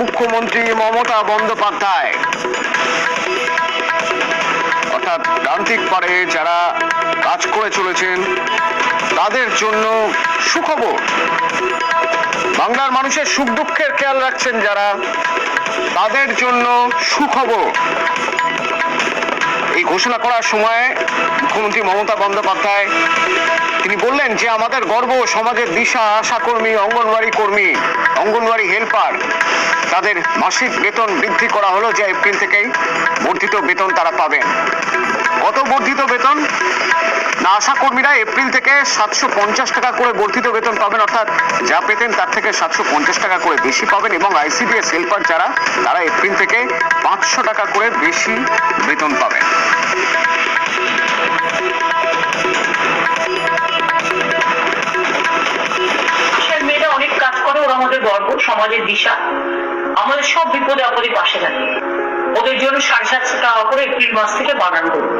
মুখ্যমন্ত্রী মমতা বন্দ্যোপাধ্যায়। অর্থাৎ প্রান্তিক পারে যারা কাজ করে চলেছেন, তাদের জন্য সুখবর। বাংলার মানুষের সুখ দুঃখের খেয়াল রাখছেন যারা, তাদের জন্য সুখবর। এই ঘোষণা করার সময় মুখ্যমন্ত্রী মমতা বন্দ্যোপাধ্যায়, তিনি বললেন যে, আমাদের গর্ব সমাজের দিশা, আশাকর্মী, অঙ্গনওয়াড়ি কর্মী, অঙ্গনওয়াড়ি হেল্পার তাদের মাসিক বেতন বৃদ্ধি করা হলো যে এপ্রিল থেকেই। বর্ধিত বেতন তারা পাবেন। কত বর্ধিত বেতন? না, আশা কর্মীরা এপ্রিল থেকে সাতশো পঞ্চাশ টাকা করে বর্ধিত বেতন পাবেন, অর্থাৎ যা পেতেন তার থেকে সাতশো পঞ্চাশ টাকা করে বেশি পাবেন এবং আইসিডিএস হেল্পার যারা, তারা এপ্রিল থেকে পাঁচশো টাকা করে বেশি বেতন পাবেন। আমাদের সমাজের দিশা। আমাদের সব বিপদে আপদে পাশে থাকে। ওদের জন্য সাড়ে সাতশো টাকা করে এপ্রিল মাস থেকে বানান করব